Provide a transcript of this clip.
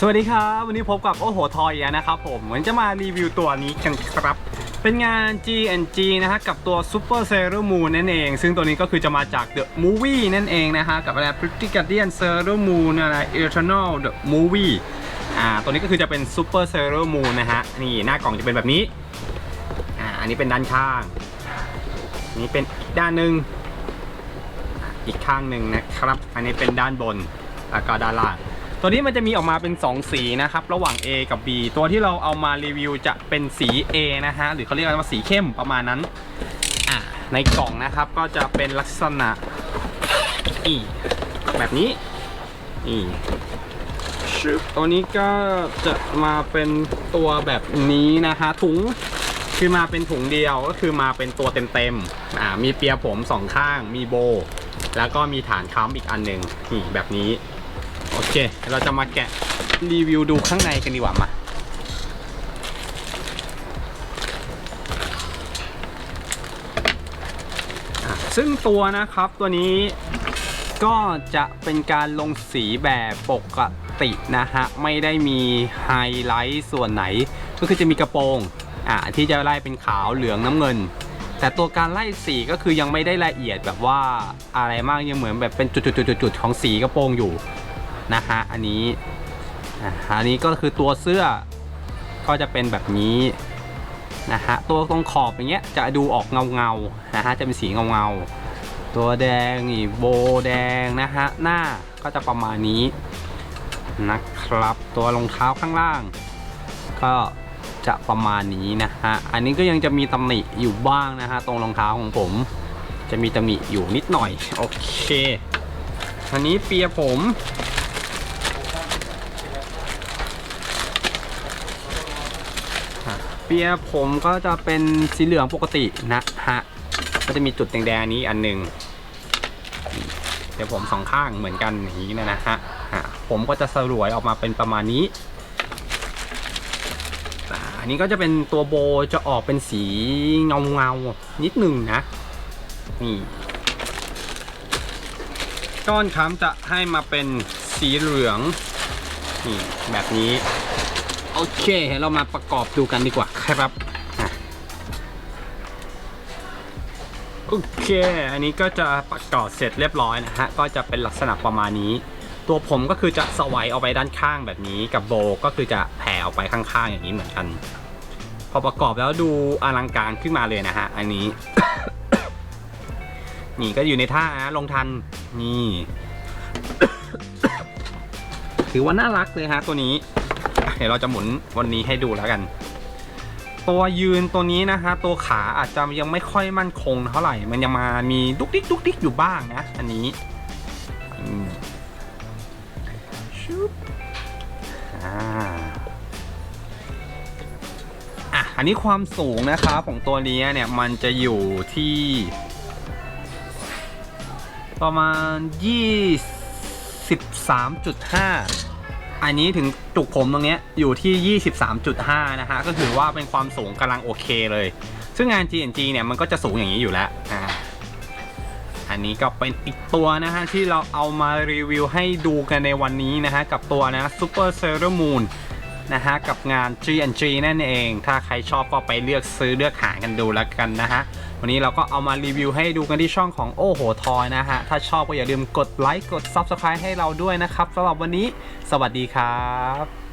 สวัสดีครับ วันนี้พบกับโอ้โหทอยนะครับผมวันนี้จะมารีวิวตัวนี้กันครับ เป็นงาน G&G นะฮะกับตัว Super Sailor Moon นั่นเอง ซึ่งตัวนี้ก็คือจะมาจาก The Movie นั่นเองนะฮะกับอะไร Pretty Guardian Sailor Moon อะไร Eternal The Movie อ่าตัวนี้ก็คือจะเป็น Super Sailor Moon นะฮะนี่หน้ากล่องจะเป็นแบบนี้อ่าอันนี้เป็นด้านข้างนี่เป็นอีกด้านหนึ่งอีกข้างหนึ่งนะครับ อันนี้เป็นด้านบนแล้วก็ด้านล่าง ตัวนี้มันจะมีออกมาเป็น 2 สีนะครับ ระหว่าง A กับ B ตัวที่เราเอามารีวิวจะเป็นสี A นะฮะ หรือเขาเรียกกันว่าสีเข้มประมาณนั้น อ่าในกล่องนะครับก็จะเป็นลักษณะอีแบบนี้อีชึบตัวนี้ก็จะมาเป็นตัวแบบนี้นะฮะถุงคือมาเป็นถุงเดียวก็คือมาเป็นตัวเต็มๆอ่ามีเปียผมสองข้างมีโบ แล้วก็มีฐานค้ำอีกอันหนึ่งนี่แบบนี้ โอเค เราจะมาแกะรีวิวดูข้างในกันดีกว่ามาซึ่งตัวนะครับตัวนี้ก็จะเป็นการลงสีแบบปกตินะฮะ ไม่ได้มีไฮไลท์ส่วนไหน ก็คือจะมีกระโปรงอ่าที่จะไล่เป็นขาวเหลืองน้ำเงิน แต่ตัวการไล่สีก็คือยังไม่ได้ละเอียดแบบว่าอะไรมากยังเหมือนแบบเป็นจุดๆๆๆของสีกระโปรงอยู่ นะฮะอันนี้อะอันนี้ก็คือตัวเสื้อก็จะเป็นแบบนี้นะฮะตัวตรงขอบอย่างเงี้ยจะดูออกเงาเงานะฮะจะเป็นสีเงาเงาตัวแดงนี่โบแดงนะฮะหน้าก็จะประมาณนี้นะครับตัวรองเท้าข้างล่าง ก็จะประมาณนี้นะฮะอันนี้ก็ยังจะมีตำหนิอยู่บ้างนะฮะตรงรองเท้าของผม จะมีตำหนิอยู่นิดหน่อยโอเคอันนี้เปียผม เปียผมก็จะเป็นสีเหลืองปกตินะฮะก็จะมีจุดแดงๆนี้อันหนึ่งเดี๋ยวผมสองข้างเหมือนกันอย่างนี้นะนะฮะผมก็จะสรวยออกมาเป็นประมาณนี้อันนี้ก็จะเป็นตัวโบจะออกเป็นสีเงาเงาๆนิดหนึ่งนะนี่ก้อนค้ำจะให้มาเป็นสีเหลืองนี่แบบนี้ โอเคเรามาประกอบดูกันดีกว่าครับอะโอเค อันนี้ก็จะประกอบเสร็จเรียบร้อยนะฮะ ก็จะเป็นลักษณะประมาณนี้ ตัวผมก็คือจะสวัยเอาไปด้านข้างแบบนี้ กับโบก็คือจะแผ่ออกไปข้างๆอย่างนี้เหมือนกัน พอประกอบแล้วดูอลังการขึ้นมาเลยนะฮะ อันนี้ นี่ก็อยู่ในท่านะลงทัน นี่ ถือว่าน่ารักเลยฮะตัวนี้ เดี๋ยวเราจะหมุนวันนี้ให้ดูแล้วกัน ตัวยืนตัวนี้นะฮะตัวขาอาจจะยังไม่ค่อยมั่นคงเท่าไหร่ มันยังมามีดุกดิกดุกดิกอยู่บ้างนะ อันนี้อืมชุบอ่าอะอันนี้ความสูงนะครับของตัวนี้เนี่ยมันจะอยู่ที่ ประมาณ 23.5 อันนี้ถึงจุกผมตรงนี้อยู่ที่ 23.5 นะฮะ ก็ถือว่าเป็นความสูงกำลังโอเคเลย ซึ่งงาน G&G เนี่ยมันก็จะสูงอย่างนี้อยู่แล้วอ่าอันนี้ก็เป็นอีกตัวนะฮะ ที่เราเอามารีวิวให้ดูกันในวันนี้นะฮะ กับตัวนะ Super Sailor Moon นะฮะ กับงาน G&G นั่นเอง ถ้าใครชอบก็ไปเลือกซื้อเลือกหากันดูแล้วกันนะฮะ วันนี้เราก็เอามารีวิวให้ดูกันที่ช่องของโอ้โหทอยนะฮะ ถ้าชอบก็อย่าลืมกดไลค์กด Subscribe ให้เราด้วยนะครับสำหรับวันนี้ สวัสดีครับ